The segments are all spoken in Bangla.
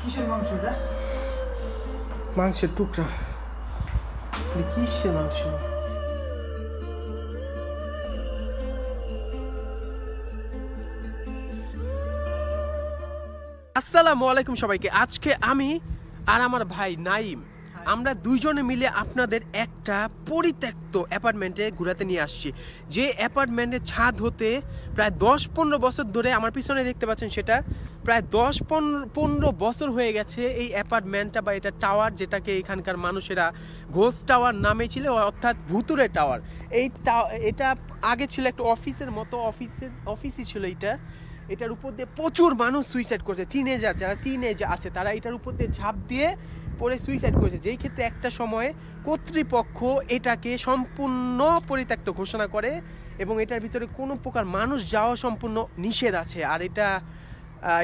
কিসের মাংস এটা? মাংসের টুকরা। কিসের মাংস? আসসালামু আলাইকুম সবাইকে। আজকে আমি আর আমার ভাই নাইম আমরা দুইজনে মিলে আপনাদের একটা পরিত্যক্ত অ্যাপার্টমেন্টে ঘোরাতে নিয়ে আসছি। যে অ্যাপার্টমেন্টের ছাদ হতে প্রায় দশ পনেরো বছর ধরে আমার পিছনে দেখতে পাচ্ছেন সেটা প্রায় দশ পনেরো বছর হয়ে গেছে এই অ্যাপার্টমেন্টটা বা এটা টাওয়ার যেটাকে এখানকার মানুষেরা ঘোষ টাওয়ার নামে ছিল, অর্থাৎ ভুতুরে টাওয়ার। এই এটা আগে ছিল একটা অফিসের মতো, অফিসের, অফিসই ছিল এটা। এটার উপর দিয়ে প্রচুর মানুষ সুইসাইড করছে টিনেজার যারা টিনেজ আছে, তারা এটার উপর দিয়ে ঝাঁপ দিয়ে পরে সুইসাইড করেছে। যেই ক্ষেত্রে একটা সময়ে কর্তৃপক্ষ এটাকে সম্পূর্ণ পরিত্যক্ত ঘোষণা করে এবং এটার ভিতরে কোনো প্রকার মানুষ যাওয়া সম্পূর্ণ নিষেধ আছে। আর এটা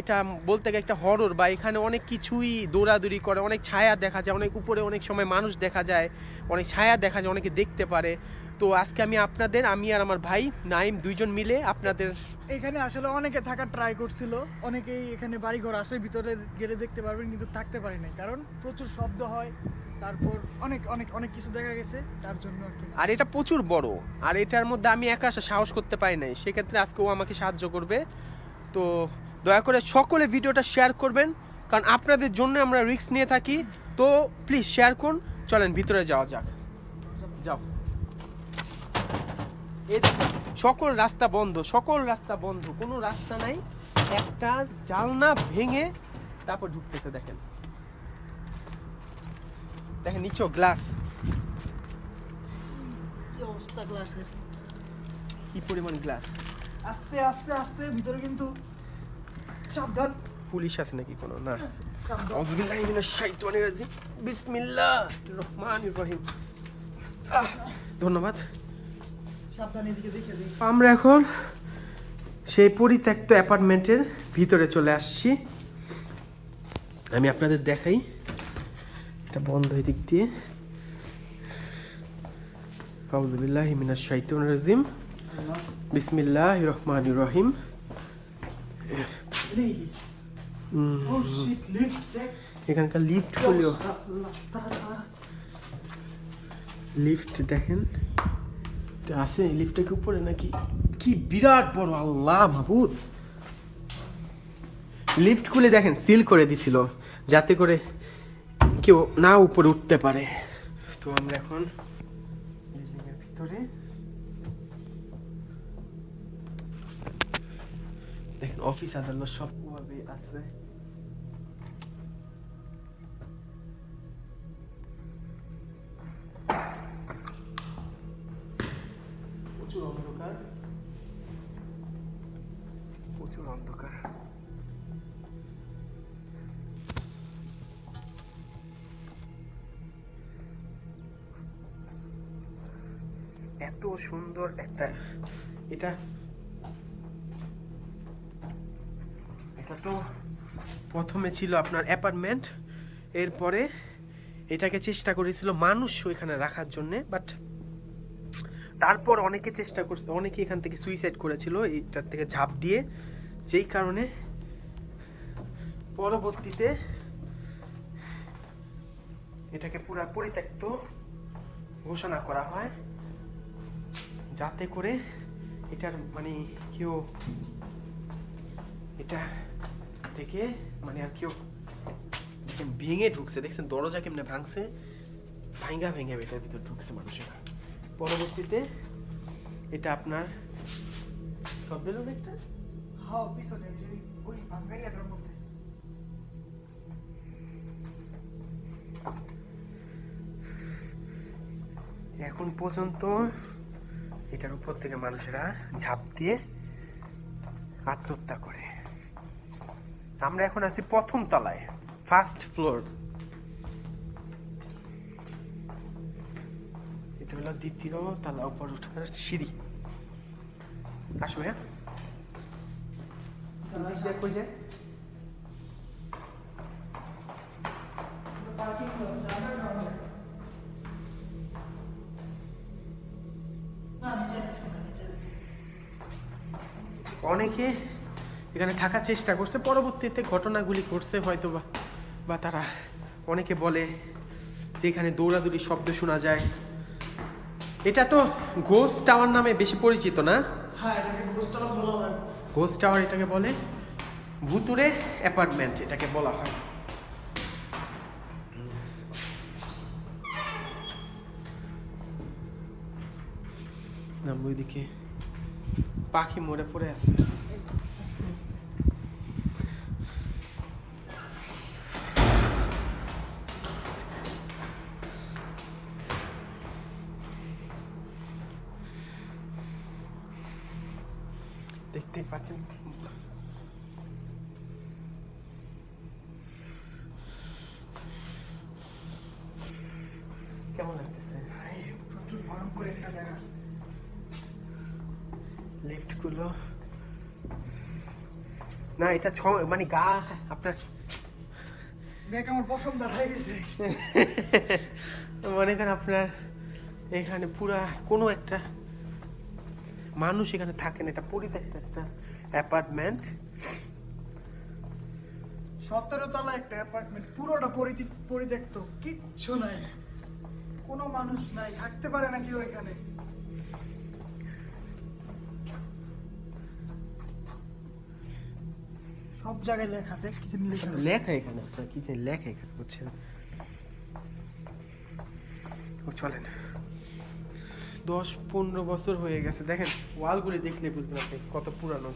এটা বলতে গেলে একটা হরর বা এখানে অনেক কিছুই দৌড়াদৌড়ি করে অনেক ছায়া দেখা যায় অনেক উপরে অনেক সময় মানুষ দেখা যায় অনেক ছায়া দেখা যায় অনেকে দেখতে পারে। তো আজকে আমি আপনাদের আমি আর আমার ভাই নাইম দুইজন মিলে আপনাদের এখানে আসলে অনেকে থাকার ট্রাই করছিল অনেকেই এখানে বাড়িঘর আছে ভিতরে গেলে দেখতে পারবেন কিন্তু থাকতে পারি নাই। কারণ প্রচুর শব্দ হয় তারপর অনেক অনেক অনেক কিছু দেখা গেছে তার জন্য আর এটা প্রচুর বড় আর এটার মধ্যে আমি একা আসা সাহস করতে পারি নাই সেক্ষেত্রে আজকে ও আমাকে সাহায্য করবে। তো দয়া করে সকলে ভিডিওটা শেয়ার করবেন কারণ আপনাদের জন্য আমরা রিস্ক নিয়ে থাকি। তো প্লিজ শেয়ার করুন চলেন ভিতরে যাওয়া যাক। যাও। সকল রাস্তা বন্ধ সকল রাস্তা বন্ধ কোনো রাস্তা নাই। একটা জালনা ভেঙে তারপর ঢুকতেছে দেখেন। দেখেন নিচো গ্লাস। কি পরিমাণ গ্লাস? আস্তে আস্তে আস্তে ভিতরে কিন্তু সাবধান। পুলিশ আছে নাকি কোনো? না। সাবধান। আউযুবিল্লাহি মিনাশ শাইতানির রাজিম। বিসমিল্লাহির রহমানির রহিম। ধন্যবাদ। সাবধান আমরা এখন সেই পরিত্যক্ত অ্যাপার্টমেন্টের ভিতরে চলে আসছি। আমি আপনাদের দেখাই। এটা বন্ধ এই দিক দিয়ে। আউযুবিল্লাহি মিনাশ শাইতানির রাজিম। বিসমিল্লাহির রহমানির রহিম। এখানকার লিফটগুলো। লিফট দেখেন। আছে লিফটটা কি উপরে নাকি? কি বিরাট বড় আল্লাহ মাহবুদ লিফট খুলে দেখেন সিল করে দিছিল যাতে করে কেউ না উপরে উঠতে পারে। তো আমরা এখন এর ভিতরে অফিস আদালত সব ভাবে আছে। প্রচুর অন্ধকার। প্রচুর অন্ধকার। এত সুন্দর একটা এটা তো প্রথমে ছিল আপনার অ্যাপার্টমেন্ট, এরপরে এটাকে চেষ্টা করেছিল মানুষ ওইখানে রাখার জন্যে, বাট তারপর অনেকে চেষ্টা করছে, অনেকে এখান থেকে সুইসাইড করেছিল, এইটার থেকে ঝাঁপ দিয়ে, যেই কারণে পরবর্তীতে এটাকে পুরা পরিত্যক্ত ঘোষণা করা হয়, যাতে করে এটার মানে কেউ এটা থেকে মানে আর কেউ ভেঙে ঢুকছে দেখছেন দরজা কেমনে ভাঙছে? ভাঙ্গা ভেঙে এটার ভিতর ঢুকছে মানুষেরা। পরবর্তীতে এটা আপনার শব্দ এলো না একটা? হ্যাঁ পিছনে ওই ভাঙ্গাইয়াটার মধ্যে। এখন পর্যন্ত এটার উপর থেকে মানুষেরা ঝাঁপ দিয়ে আত্মহত্যা করে। আমরা এখন আছি প্রথম তলায় ফার্স্ট ফ্লোর এটা হলো দ্বিতীয় তলা উপর ওঠার সিঁড়ি। আসো হ্যাঁ দেখো যে অনেকে এখানে থাকার চেষ্টা করছে। পরবর্তীতে ঘটনাগুলি করছে হয়তো বা বা তারা অনেকে বলে যে এখানে দৌড়াদৌড়ি শব্দ শোনা যায়। এটা তো ঘোষ টাওয়ার নামে বেশি পরিচিত না? হ্যাঁ এটাকে ঘোষতলা বলা হয়। ঘোষ টাওয়ার এটাকে বলে ভুতুরে অ্যাপার্টমেন্ট এটাকে বলা হয়। না ওইদিকে পাখি মরে পড়ে আছে। দেখতেই পাচ্ছেন কেমন লাগতেছে প্রচুর ভয়ঙ্কর একটা জায়গা লিফটগুলো না এটা ছ মানে গা আপনার দেখ আমার পছন্দ হয়ে গেছে। মনে করেন আপনার এখানে পুরা কোনো একটা মানুষ এখানে থাকেন এটা পরিত্যক্ত একটা অ্যাপার্টমেন্ট। সতেরো তলা একটা অ্যাপার্টমেন্ট পুরোটা পরিতি- পরিত্যক্ত কিচ্ছু নাই। কোনো মানুষ নাই থাকতে পারে না কেউ এখানে সব জায়গায় লেখা দেখ কিছু লেখা। লেখা এখানে আপনার কি যে লেখা এখানে বুঝছেন? ও চলেন। দশ পনেরো বছর হয়ে গেছে দেখেন ওয়ালগুলি দেখলে বুঝবেন আপনি কত পুরানো।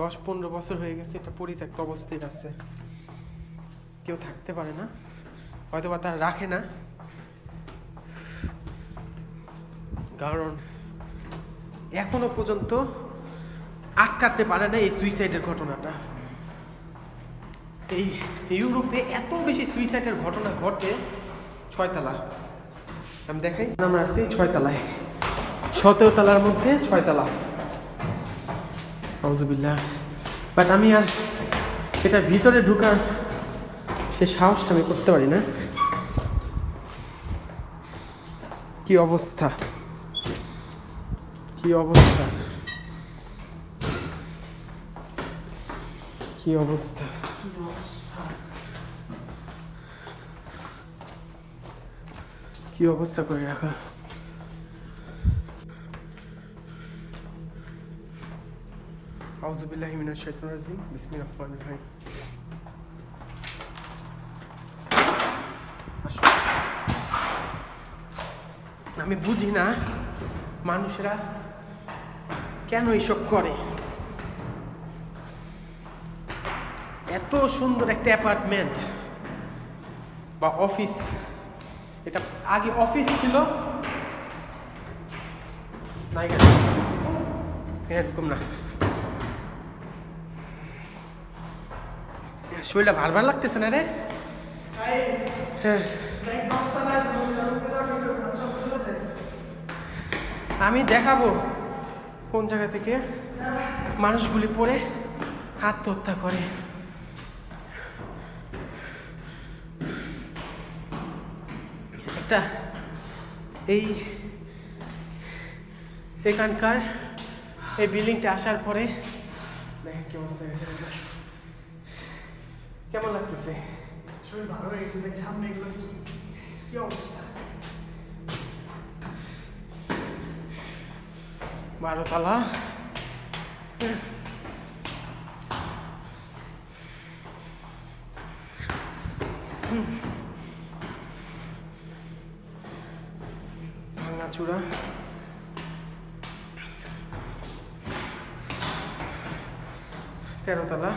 দশ পনেরো বছর হয়ে গেছে এটা পরিত্যক্ত অবস্থায় আছে। কেউ থাকতে পারে না হয়তো বা তারা রাখে না। কারণ এখনও পর্যন্ত আটকাতে পারে না এই সুইসাইডের ঘটনাটা। এই ইউরোপে এত বেশি সুইসাইডের ঘটনা ঘটে, ছয়তলা। আমি দেখাই। আমরা আছি ছয়তলায়। সতেরো তলার মধ্যে ছয়তলা। আউজুবিল্লাহ। বাট আমি আর এটার ভিতরে ঢুকার সে সাহসটা আমি করতে পারি না। কি অবস্থা? কি অবস্থা? কি অবস্থা? কি অবস্থা করে রাখা? আউযুবিল্লাহি মিনাশ শাইতানির রাজিম, বিসমিল্লাহির রহমানির রহিম। আমি বুঝি না মানুষেরা কেন এইসব করে? এত সুন্দর একটা অ্যাপার্টমেন্ট বা অফিস। এটা আগে অফিস ছিল। এরকম না। শরীরটা ভার ভার লাগতেছে না রে? হ্যাঁ। আমি দেখাবো কোন জায়গা থেকে মানুষগুলি পড়ে আত্মহত্যা করে। একটা এই এখানকার এই বিল্ডিংটা আসার পরে দেখেন কি অবস্থা হয়েছে। কেমন লাগতেছে? শরীর ভালো হয়ে গেছে দেখ সামনে এগুলো কি অবস্থা? বারোতলা। ভাঙাচুরা তেরোতলা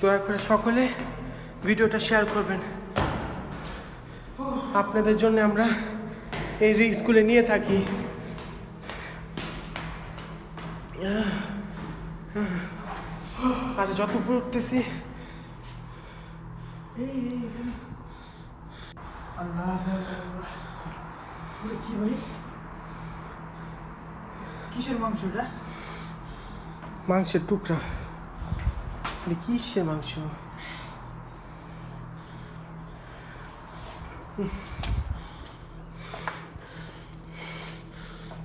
দয়া করে সকলে ভিডিওটা শেয়ার করবেন। আপনাদের জন্য আমরা এই রিস্কগুলো নিয়ে থাকি। আর যত উপরে উঠতেছি। আল্লাহ আল্লাহ কি ভাই? কিসের মাংস এটা? মাংসের টুকরা। এটা কিসের মাংস?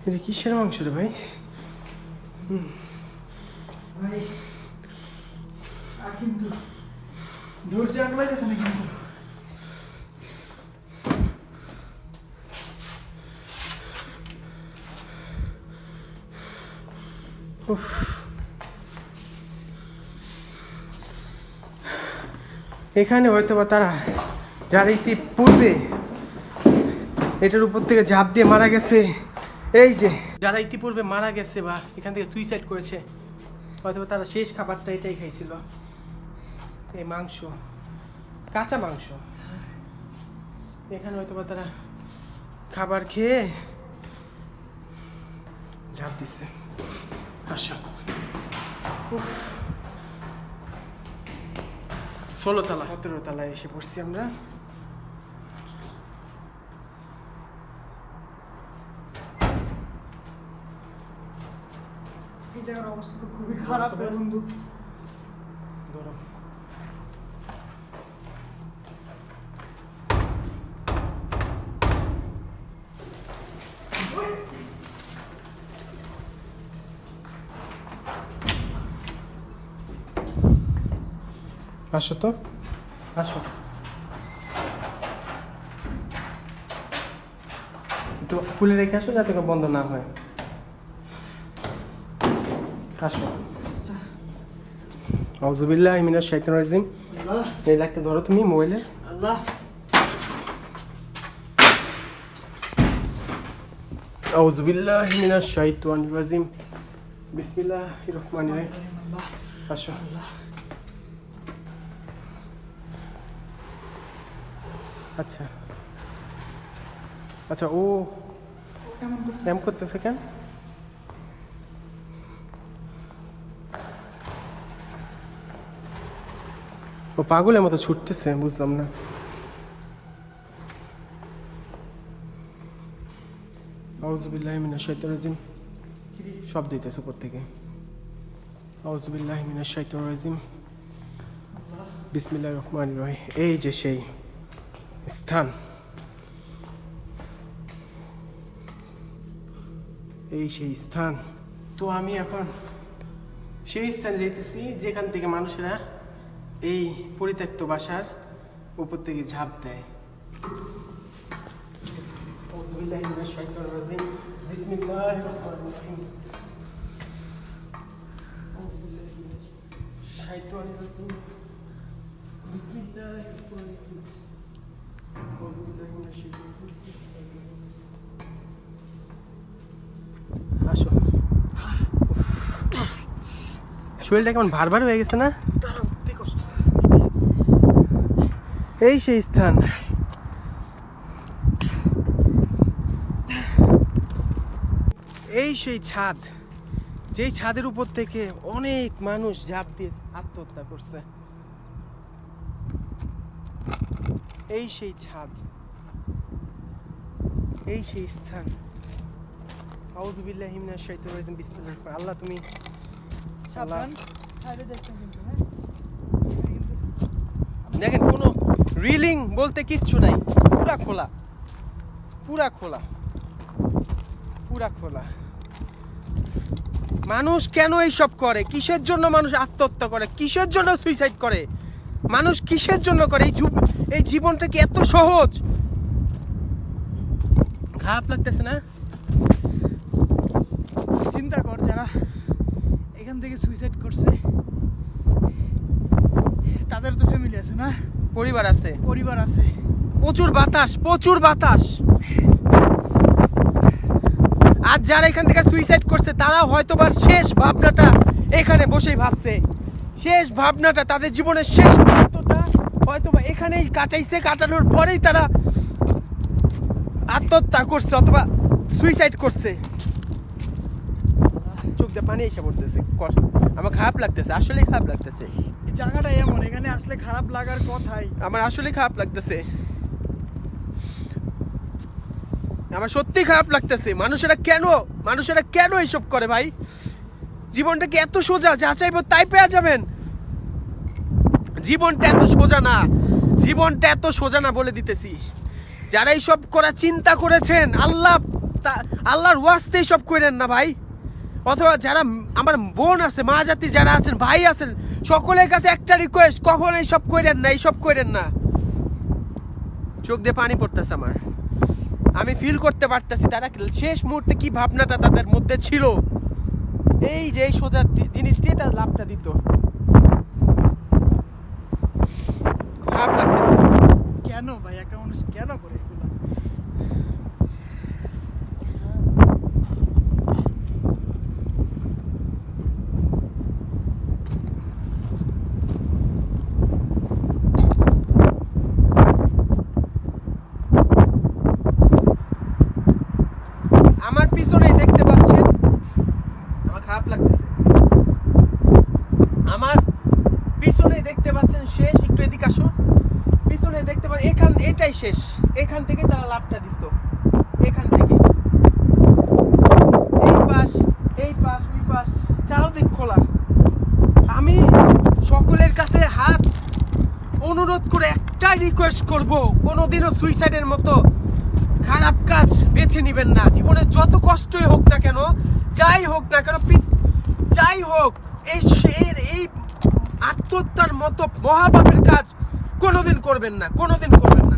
এটা কিসের মাংস রে ভাই? এখানে হয়তো বা তারা যারা ইতিপূর্বে এটার উপর থেকে ঝাঁপ দিয়ে মারা গেছে। এই যে। যারা ইতিপূর্বে মারা গেছে বা এখান থেকে সুইসাইড করেছে হয়তো তারা শেষ খাবারটা এটাই খাইছিল। এই মাংস, কাঁচা মাংস। এখানে হয়তো তারা খাবার খেয়ে ঝাঁপ দিছে। আসো। উফ। ষোলো তলা, সতেরো তলায় এসে পড়ছি আমরা। অবস্থা তো খুবই খারাপ বন্ধু। আসো তো। আসো। একটু খুলে রেখে আসো যাতে বন্ধ না হয়। আসো। আউজুবিল্লাহ মিনাশ শাইতানির রাজিম। এই লাইটটা ধরো তুমি মোবাইলে। আল্লাহ। আউজুবিল্লাহ মিনাশ শাইতানির রাজিম। বিসমিল্লাহির রহমানির রহিম। আল্লাহ। আসো। আচ্ছা। আচ্ছা ও এম করতেছে কেন? ও পাগলের মতো ছুটতেছে, বুঝলাম না। শব্দ দিতেছে উপর থেকে। আউজুবিল্লাহ মিনাশ শাইতানির রাজিম। বিসমিল্লাহির রহমানির রহিম। এই যে সেই স্থান। এই সেই স্থান। তো আমি এখন সেই স্থানে যাইতেছি, যেখান থেকে মানুষেরা এই পরিত্যক্ত বাসার উপর থেকে ঝাঁপ দেয়। আউযুবিল্লাহি মিনাশ শাইতানির রাজিম। বিসমিল্লাহির রহমানির এই সেই স্থান। এই সেই ছাদ যেই ছাদের উপর থেকে অনেক মানুষ ঝাঁপ দিয়ে আত্মহত্যা করছে। এই সেই ছাদ এই সেই স্থান। আউযুবিল্লাহি মিনাশ শাইতানির রাজিম বিসমিল্লাহির রহমানির আল্লাহ তুমি হ্যাঁ। দেখেন কোনো রিলিং বলতে কিচ্ছু নাই। পুরা খোলা। পুরা খোলা। পুরা খোলা। মানুষ কেন এইসব করে? কিসের জন্য মানুষ আত্মহত্যা করে? কিসের জন্য সুইসাইড করে? মানুষ কিসের জন্য করে? এই এই জীবনটা কি এত সহজ? খারাপ লাগতেছে না? চিন্তা কর যারা এখান থেকে সুইসাইড করছে, তাদের তো ফ্যামিলি আছে না? পরিবার আছে? পরিবার আছে। প্রচুর বাতাস প্রচুর বাতাস। আর যারা এখান থেকে সুইসাইড করছে তারাও হয়তো বা শেষ ভাবনাটা এখানে বসেই ভাবছে। শেষ ভাবনাটা তাদের জীবনের শেষ মুহূর্তটা হয়তো বা এখানেই কাটাইছে কাটানোর পরেই তারা আত্মহত্যা করছে অথবা সুইসাইড করছে। চোখ দিয়ে পানি এসে পড়তেছে আমার খারাপ লাগতেছে আসলেই খারাপ লাগতেছে। জায়গাটা এমন, এখানে আসলে খারাপ লাগার কথাই। আমার আসলে খারাপ লাগতেছে। আমার সত্যি খারাপ লাগতেছে। মানুষেরা কেন মানুষেরা কেন এইসব করে ভাই? জীবনটাকে এত সোজা? যা চাইব তাই পেয়ে যাবেন। জীবনটা এত সোজা না। জীবনটা এত সোজা না বলে দিতেছি। যারা এইসব করা চিন্তা করেছেন, আল্লাহ আল্লাহর ওয়াস্তে সব করেন না ভাই। অথবা যারা আমার বোন আছে, মা জাতি যারা আছেন, ভাই আছেন সকলের কাছে একটা রিকোয়েস্ট কখন এইসব করেন না এইসব করেন না। চোখ দিয়ে পানি পড়তেছে আমার। আমি ফিল করতে পারতেছি তারা শেষ মুহূর্তে কি ভাবনাটা তাদের মধ্যে ছিল? এই যে এই সোজা জিনিস দিয়ে তার লাভটা দিত। খারাপ লাগতেছে। কেন ভাই একটা মানুষ কেন করে এগুলো আমার পিছনেই দেখতে পাচ্ছেন আমার খারাপ লাগতেছে আমার পিছনেই দেখতে পাচ্ছেন শেষ একটু এদিকে আসো পিছনে দেখতে পাচ্ছেন এখান এটাই শেষ এখান থেকে তারা লাভটা দিত এখান থেকে এই পাশ এই পাশ ওই পাশ চারোদিক খোলা আমি সকলের কাছে হাত অনুরোধ করে একটাই রিকোয়েস্ট করব, কোনোদিনও সুইসাইডের মতো খারাপ কাজ বেছে নেবেন না। জীবনে যত কষ্টই হোক না কেন, যাই হোক না কেন যাই হোক, এই এই আত্মহত্যার মতো মহাভাবের কাজ কোনোদিন করবেন না, কোনোদিন করবেন না।